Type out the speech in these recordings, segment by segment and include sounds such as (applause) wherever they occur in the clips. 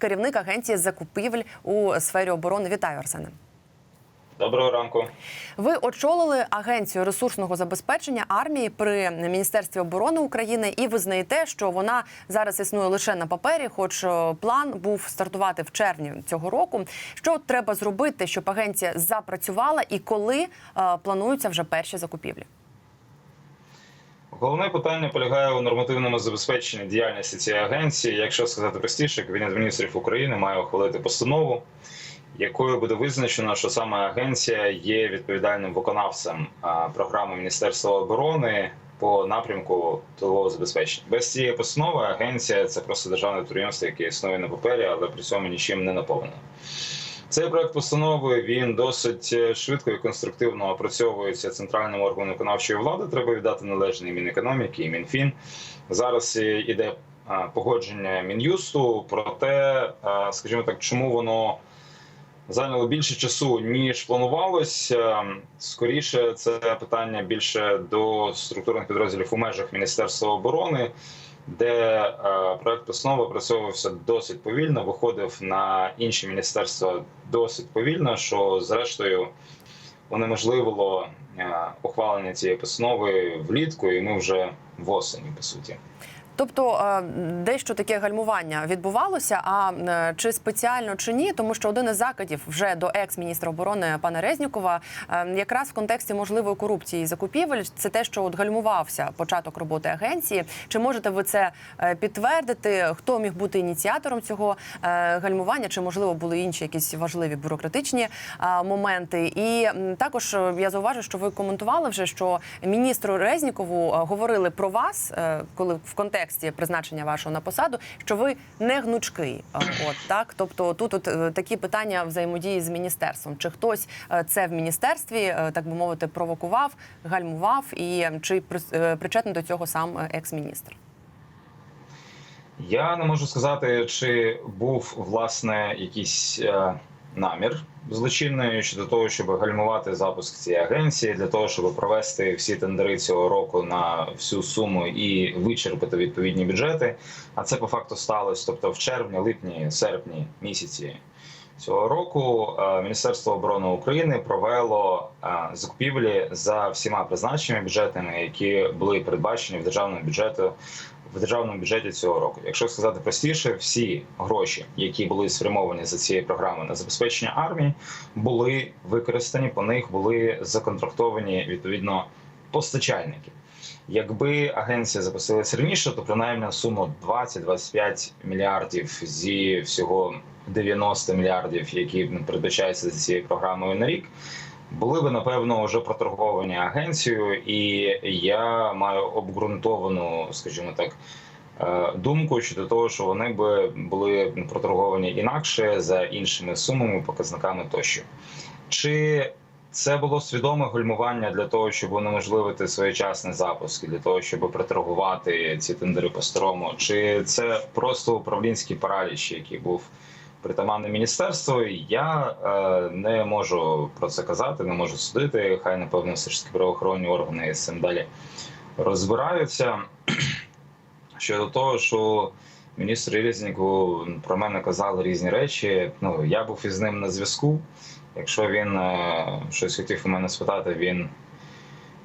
керівник агенції закупівель у сфері оборони. Вітаю, Арсене. Доброго ранку. Ви очолили агенцію ресурсного забезпечення армії при міністерстві оборони України і визнаєте, що вона зараз існує лише на папері, хоч е, план був стартувати в червні цього року. Що треба зробити, щоб агенція запрацювала, і коли е, плануються вже перші закупівлі? Головне питання полягає у нормативному забезпеченні діяльності цієї агенції. Якщо сказати простіше, Кабінет міністрів України має ухвалити постанову, якою буде визначено, що саме агенція є відповідальним виконавцем програми Міністерства оборони по напрямку тилового забезпечення. Без цієї постанови агенція це просто державне підприємство, яке існує на папері, але при цьому нічим не наповнено. Цей проект постанови він досить е, швидко і конструктивно опрацьовується центральним органом виконавчої влади. Треба віддати належний Мінекономіки і Мінфін. Зараз е, іде погодження мін'юсту. Проте, а, скажімо так, чому воно зайняло більше часу ніж планувалось. Е, Скоріше, це питання більше до структурних підрозділів у межах Міністерства оборони де е, проект основи опрацьовувався досить повільно, виходив на інші міністерства досить повільно, що зрештою унеможливило е, ухвалення цієї постанови влітку, і ми вже в осені, по суті. Тобто е, дещо таке гальмування відбувалося. А е, чи спеціально чи ні, тому що один із закидів вже до екс-міністра оборони пана Резнікова, е, якраз в контексті можливої корупції закупівель, це те, що от гальмувався початок роботи агенції. Чи можете ви це підтвердити? Хто міг бути ініціатором цього гальмування? Чи можливо були інші якісь важливі бюрократичні моменти? І також я зауважу, що ви коментували вже, що міністру Резнікову говорили про вас, коли в контексті призначення вашого на посаду, що ви не гнучкий. Е, От так, тобто тут от е, такі питання взаємодії з міністерством. Чи хтось е, це в міністерстві, так би мовити, провокував, гальмував, і чи при- причетний до цього сам екс-міністр? Я не можу сказати, чи був власне якийсь намір злочинний щодо того, щоб гальмувати запуск цієї агенції, для того, щоб провести всі тендери цього року на всю суму і вичерпати відповідні бюджети. А це по факту сталося. Тобто, в червні, липні, серпні місяці цього року е, Міністерство оборони України провело е, закупівлі за всіма призначеннями бюджетними, які були передбачені в державному бюджету в державному бюджеті цього року. Якщо сказати простіше, всі гроші, які були спрямовані за цією програмою на забезпечення армії, були використані. По них були законтрактовані відповідно постачальники. Якби агенція запустилася раніше, то принаймні суму 20-25 мільярдів зі всього 90 мільярдів, які передбачаються за цією програмою на рік, були би напевно вже проторговані агенцією, і я маю обґрунтовану, скажімо так. е, Думку щодо того, що вони би були проторговані інакше за іншими сумами, показниками тощо. Чи це було свідоме гальмування для того, щоб унеможливити своєчасний запуск, для того, щоб проторгувати ці тендери по-старому? Чи це просто управлінський параліч, який був притаманний міністерству? Я е, не можу про це казати, не можу судити. Хай напевно все ж таки правоохоронні органи з цим далі розбираються. (clears throat) Щодо того, що міністр Резніков про мене казали різні речі. Ну я був із ним на зв'язку. Якщо він е, щось хотів у мене спитати, він,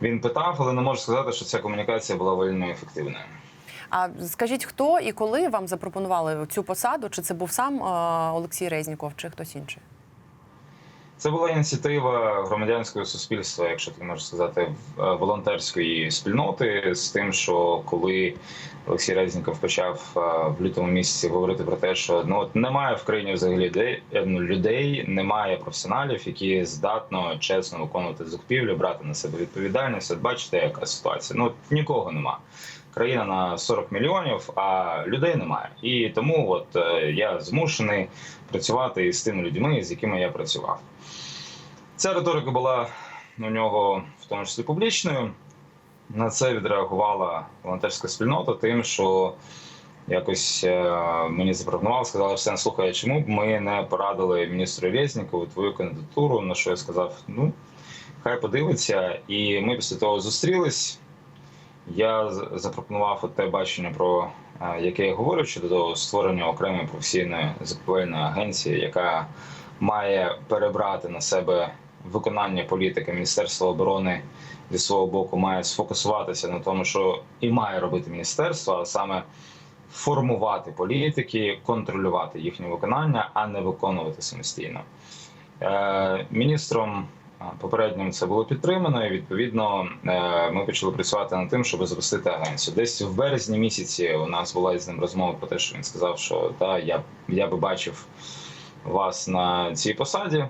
він питав, але не можу сказати, що ця комунікація була вельми ефективною. А скажіть, хто і коли вам запропонували цю посаду? Чи це був сам е, Олексій Резніков, чи хтось інший? Це була ініціатива громадянського суспільства, якщо так можна сказати, е, волонтерської спільноти з тим, що коли Олексій Резніков почав е, в лютому місяці говорити про те, що ну от немає в країні взагалі людей, ну, людей, немає професіоналів, які здатно чесно виконувати закупівлі, брати на себе відповідальність. От бачите, яка ситуація? Ну от нікого нема. Країна на 40 мільйонів, а людей немає. І тому от е, я змушений працювати із тими людьми, з якими я працював. Ця риторика була у нього в тому числі публічною. На це відреагувала волонтерська спільнота тим, що якось е, мені запропонували, сказали, Арсен, слухай, чому б ми не порадили міністру Резнікову твою кандидатуру? На що я сказав, ну, хай подивиться. І ми після того зустрілись. Я запропонував те бачення про е, яке я говорю щодо створення окремої професійної закупівельної агенції, яка має перебрати на себе виконання політики Міністерства оборони зі свого боку, має сфокусуватися на тому, що і має робити міністерство, а саме формувати політики, контролювати їхнє виконання, а не виконувати самостійно. Е, Міністром попереднім це було підтримано. і Відповідно, е, ми почали працювати над тим, щоб запустити агенцію. Десь в березні місяці у нас була з ним розмова про те, що він сказав, що та я, я би бачив вас на цій посаді.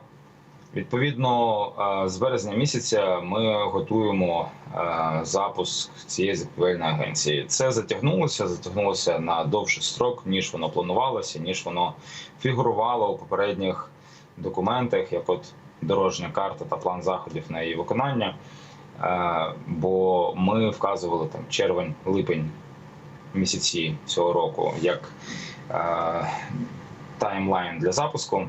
Відповідно, е, з березня місяця ми готуємо е, запуск цієї закупівельної агенції. Це затягнулося, затягнулося на довший строк, ніж воно планувалося, ніж воно фігурувало у попередніх документах, як от дорожня карта та план заходів на її виконання. Е, Бо ми вказували там червень, липень місяці цього року як е, таймлайн для запуску.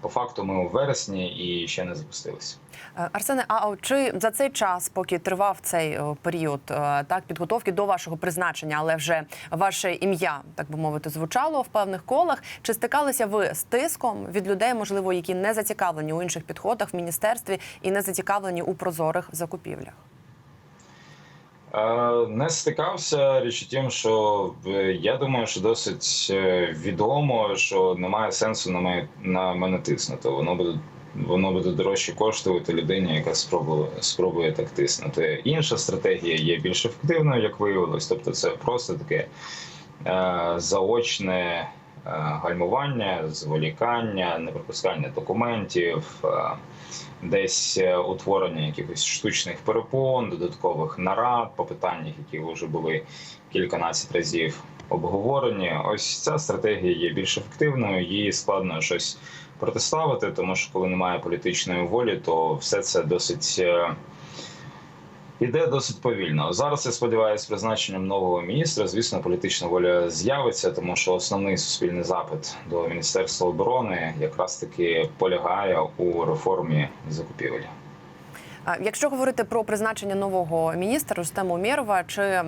По факту ми у вересні і ще не запустилися. Е, Арсене, а чи за цей час, поки тривав цей е, період е, так підготовки до вашого призначення, але вже ваше ім'я, так би мовити, звучало в певних колах? Чи стикалися ви з тиском від людей, можливо, які не зацікавлені у інших підходах в міністерстві і не зацікавлені у прозорих закупівлях? Не стикався. Річ у тім, що е, я думаю, що досить е, відомо, що немає сенсу на мене, на мене тиснути. Воно буде воно буде дорожче коштувати людині, яка спробує спробує так тиснути. Інша стратегія є більш ефективною, як виявилось. Тобто, це просто таке е, заочне гальмування, зволікання, непропускання документів. е, десь е, утворення якихось штучних перепон, додаткових нарад по питаннях, які вже були кільканадцять разів обговорені. Ось ця стратегія є більш ефективною. Її складно щось протиставити, тому що коли немає політичної волі, то все це досить. Іде досить повільно. Зараз я сподіваюся, призначенням нового міністра, звісно, політична воля з'явиться, тому що основний суспільний запит до Міністерства оборони якраз таки полягає у реформі закупівель. Якщо говорити про призначення нового міністра Рустема Умєрова, чи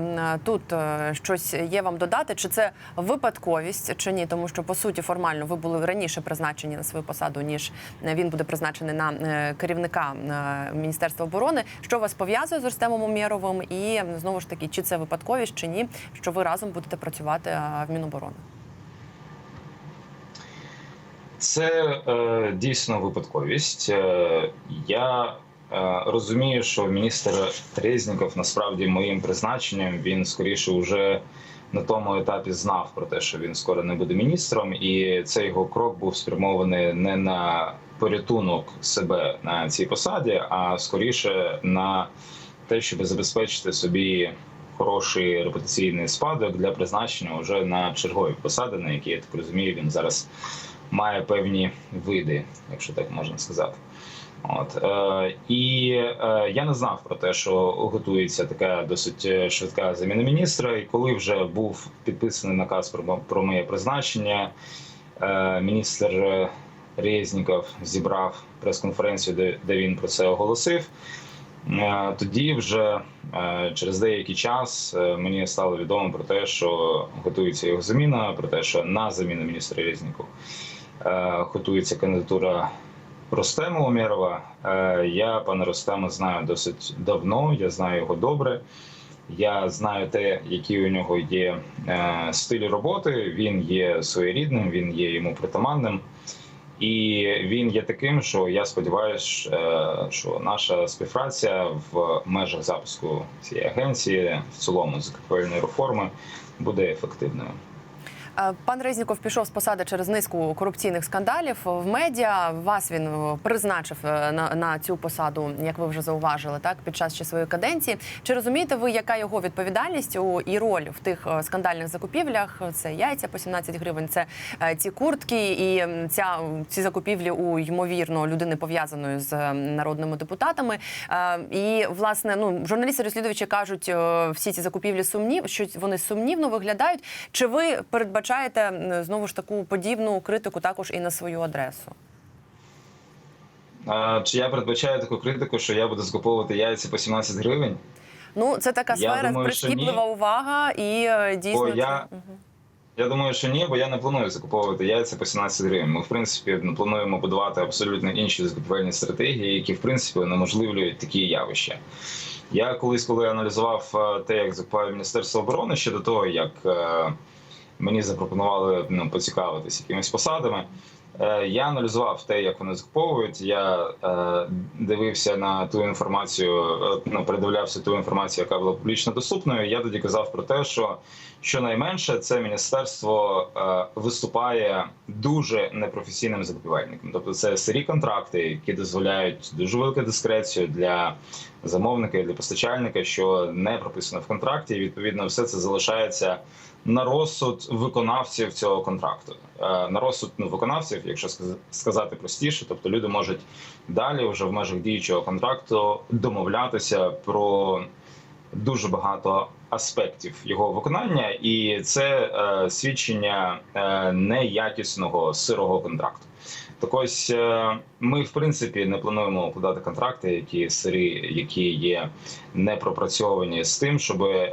тут е, щось є вам додати? Чи це випадковість чи ні? Тому що по суті формально ви були раніше призначені на свою посаду, ніж е, він буде призначений на е, керівника Міністерства оборони. Що вас пов'язує з Рустемом Умєровим? І знову ж таки, чи це випадковість чи ні? Що ви разом будете працювати в Міноборони? Це е, дійсно випадковість. Е, я розумію, що міністр Резніков насправді моїм призначенням він скоріше вже на тому етапі знав про те, що він скоро не буде міністром, і цей його крок був спрямований не на порятунок себе на цій посаді, а скоріше на те, щоб забезпечити собі хороший репутаційний спадок для призначення вже на чергові посади, на які я так розумію, він зараз має певні види, якщо так можна сказати. От е, і е, я не знав про те, що готується така досить е, швидка заміна міністра. І коли вже був підписаний наказ про, про моє призначення, е, міністр Резніков зібрав прес-конференцію, де, де він про це оголосив. Е, Тоді вже е, через деякий час е, мені стало відомо про те, що готується його заміна, про те, що на заміну міністра Резнікова е, готується кандидатура Ростема Умєрова. Е, Я пана Ростема знаю досить давно. Я знаю його добре. Я знаю те, який у нього є е, стиль роботи. Він є своєрідним, він є йому притаманним. І він є таким, що я сподіваюся, е, що наша співпраця в межах запуску цієї агенції в цілому закупівельної реформи буде ефективною. Е, Пан Резніков пішов з посади через низку корупційних скандалів в медіа. Вас він е, призначив е, на, на цю посаду, як ви вже зауважили, так під час ще своєї каденції. Чи розумієте ви, яка його відповідальність і роль в тих скандальних закупівлях? Це яйця по 17 гривень, це ці куртки і ця ці закупівлі у ймовірно людини пов'язаної з народними депутатами. І власне, ну журналісти розслідувачі кажуть, всі ці закупівлі сумнів, що вони сумнівно виглядають. Чи ви передбачаєте м, знову ж таку подібну критику також і на свою адресу? Е, Чи я передбачаю таку критику, що я буду закуповувати яйця по 17 гривень? Ну це така сфера прискіплива увага і е, дійсно Бо це- я- Я думаю, що ні, бо я не планую закуповувати яйця по 17 гривень. Ми в принципі ну, плануємо будувати абсолютно інші закупівельні стратегії, які в принципі унеможливлюють такі явища. Я колись, коли аналізував е, те, як закупає Міністерство оборони ще до того, як е, мені запропонували ну, поцікавитися якимись посадами. е, Я аналізував те, як вони закуповують. Я е, дивився на ту інформацію, е, ну передивлявся ту інформацію, яка була публічно доступною. Я тоді казав про те, що щонайменше це міністерство е, виступає дуже непрофесійним закупівельником. Тобто, це сирі контракти, які дозволяють дуже велику дискрецію для замовника і для постачальника, що не прописано в контракті. І відповідно, все це залишається на розсуд виконавців цього контракту. Е, На розсуд ну, виконавців, якщо сказати простіше, тобто люди можуть далі, вже в межах діючого контракту, домовлятися про дуже багато аспектів його виконання, і це е, свідчення е, неякісного сирого контракту. Так ось е, ми в принципі не плануємо укладати контракти, які сирі, які є не пропрацьовані з тим, щоб е,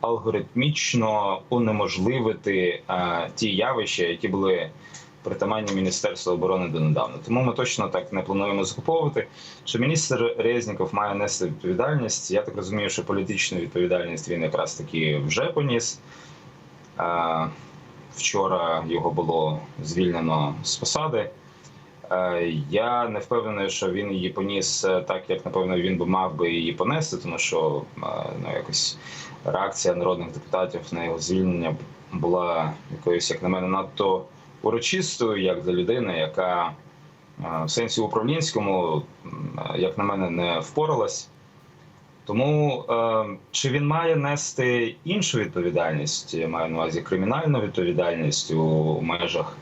алгоритмічно унеможливити е, ті явища, які були притаманні Міністерству оборони донедавна. Тому ми точно так не плануємо закуповувати. Що міністр Резніков має нести відповідальність. Я так розумію, що політичну відповідальність він якраз таки вже поніс. Вчора його було звільнено з посади. Я не впевнений, що він її поніс так, як напевно він би мав би її понести, тому що ну якось реакція народних депутатів на його звільнення була якоюсь, як на мене, надто урочистою, як для людини, яка е, в сенсі управлінському, як на мене, не впоралась. Тому е, чи він має нести іншу відповідальність? Я маю на увазі кримінальну відповідальність у межах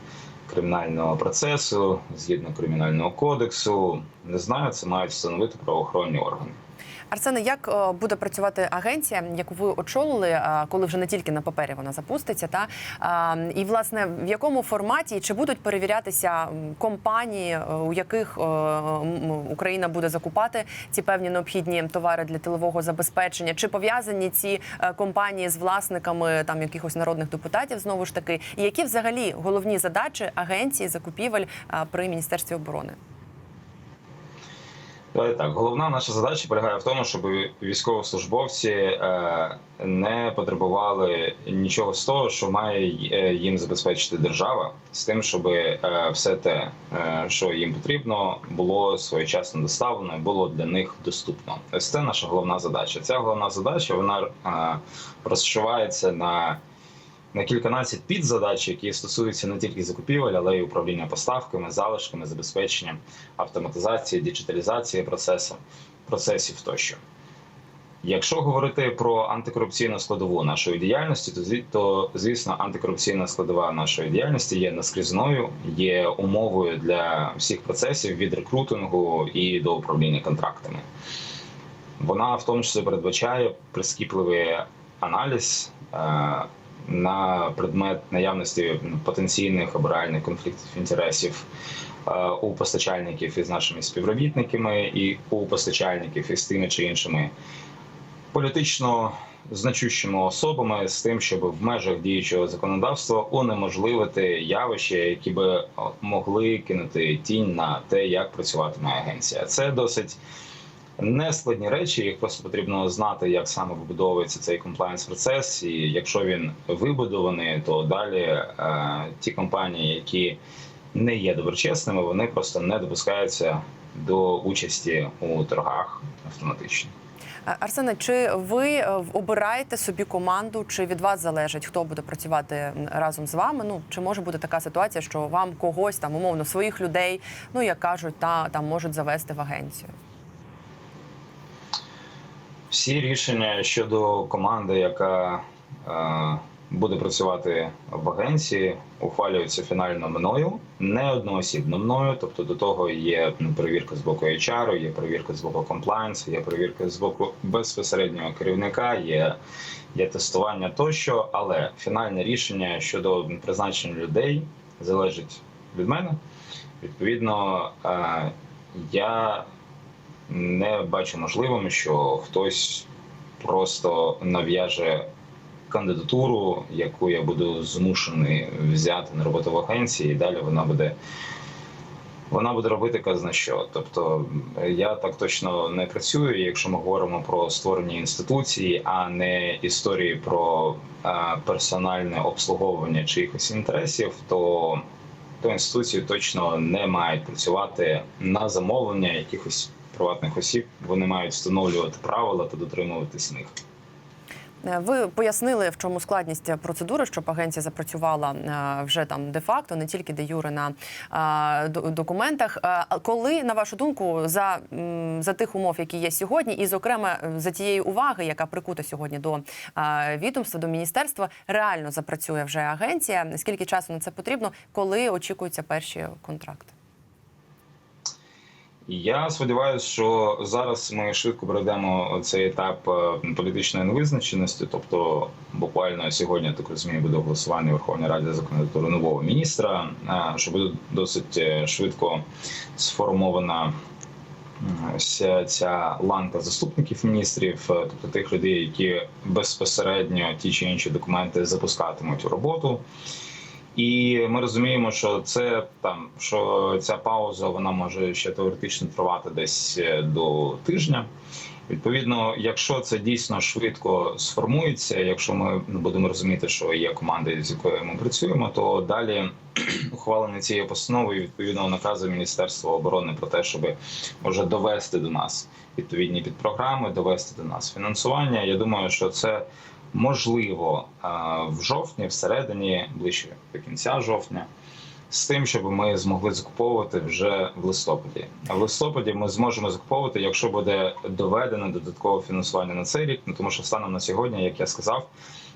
кримінального процесу згідно кримінального кодексу. Не знаю, це мають встановити правоохоронні органи. Арсене, як е, буде працювати агенція, яку ви очолили, е, коли вже не тільки на папері вона запуститься, та Е, і власне в якому форматі чи будуть перевірятися компанії, у яких Україна буде закупати ці певні необхідні товари для тилового забезпечення? Чи пов'язані ці компанії з власниками там якихось народних депутатів знову ж таки? І які взагалі головні задачі агенції закупівель при міністерстві оборони? Так, головна наша задача полягає в тому, щоб військовослужбовці е, не потребували нічого з того, що має е, їм забезпечити держава, з тим, щоб е, все те, що їм потрібно, було своєчасно доставлено і було для них доступно. Це наша головна задача. Ця головна задача вона розшивається на на кільканадцять підзадач, які стосуються не тільки закупівель, але й управління поставками, залишками, забезпеченням, автоматизації, діджиталізації процесу, процесів тощо. Якщо говорити про антикорупційну складову нашої діяльності, то зві- звісно антикорупційна складова нашої діяльності є наскрізною, є умовою для всіх процесів від рекрутингу і до управління контрактами. Вона в тому числі передбачає прискіпливий аналіз е, на предмет наявності потенційних реальних конфліктів інтересів е, у постачальників із нашими співробітниками і у постачальників із тими чи іншими політично значущими особами з тим, щоб в межах діючого законодавства унеможливити явища, які би могли кинути тінь на те, як працюватиме агенція. Це досить нескладні речі, їх просто потрібно знати, як саме вибудовується цей комплаєнс процес. І якщо він вибудований, то далі е, ті компанії, які не є доброчесними, вони просто не допускаються до участі у торгах автоматично. Арсене, чи ви е, обираєте собі команду, чи від вас залежить, хто буде працювати разом з вами? Ну чи може бути така ситуація, що вам когось там умовно своїх людей, ну як кажуть, та там можуть завести в агенцію? Всі рішення щодо команди, яка е, буде працювати в агенції, ухвалюються фінально мною, не одноосібно мною. Тобто до того є ну, перевірка з боку HR, є перевірка з боку комплайнсу, є перевірка з боку безпосереднього керівника, є, є тестування тощо. Але фінальне рішення щодо призначення людей залежить від мене. Відповідно, е, я не бачу можливим, що хтось просто нав'яже кандидатуру, яку я буду змушений взяти на роботу в агенції, і далі вона буде. Вона буде робити казна що. Тобто я так точно не працюю. Якщо ми говоримо про створення інституції, а не історії про е, персональне обслуговування чиїхось інтересів, то, то інституції точно не мають працювати на замовлення якихось приватних осіб. Вони мають встановлювати правила та дотримуватись них. Е, Ви пояснили, в чому складність процедури, щоб агенція запрацювала е, вже там де-факто, не тільки де юре на документах. Е, Коли, на вашу думку, за, за тих умов, які є сьогодні, і зокрема за тієї уваги, яка прикута сьогодні до відомства, до міністерства, реально запрацює вже агенція? Скільки часу на це потрібно? Коли очікуються перші контракти? Я сподіваюся, що зараз ми швидко пройдемо цей етап е, політичної невизначеності. Тобто, буквально сьогодні так розумію, буде голосування в Верховній Раді за кандидатуру нового міністра, е, що буде досить е, швидко сформована ця ланка заступників міністрів, тобто тих людей, які безпосередньо ті чи інші документи запускатимуть у роботу. І ми розуміємо, що це там, що ця пауза вона може ще теоретично тривати десь е, до тижня. Відповідно, якщо це дійсно швидко сформується, якщо ми будемо розуміти, що є команда, з якою ми працюємо, то далі (clears throat) ухвалення цієї постанови і відповідного наказу Міністерства оборони про те, щоб може довести до нас відповідні підпрограми, довести до нас фінансування. Я думаю, що це можливо в жовтні, всередині, ближче до кінця жовтня, з тим, щоб ми змогли закуповувати вже в листопаді. А в листопаді ми зможемо закуповувати, якщо буде доведено додаткове фінансування на цей рік. Ну тому що станом на сьогодні, як я сказав,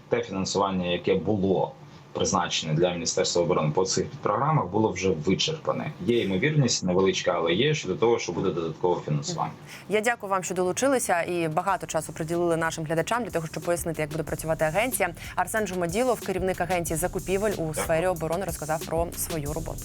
те фінансування, яке було призначене для міністерства оборони по цих програмах, було вже вичерпане. Є ймовірність невеличка, але є щодо того, що буде додаткове фінансування. Я дякую вам, що долучилися і багато часу приділили нашим глядачам для того, щоб пояснити, як буде працювати агенція. Арсен Жумаділов, керівник агенції закупівель у сфері оборони, розказав про свою роботу.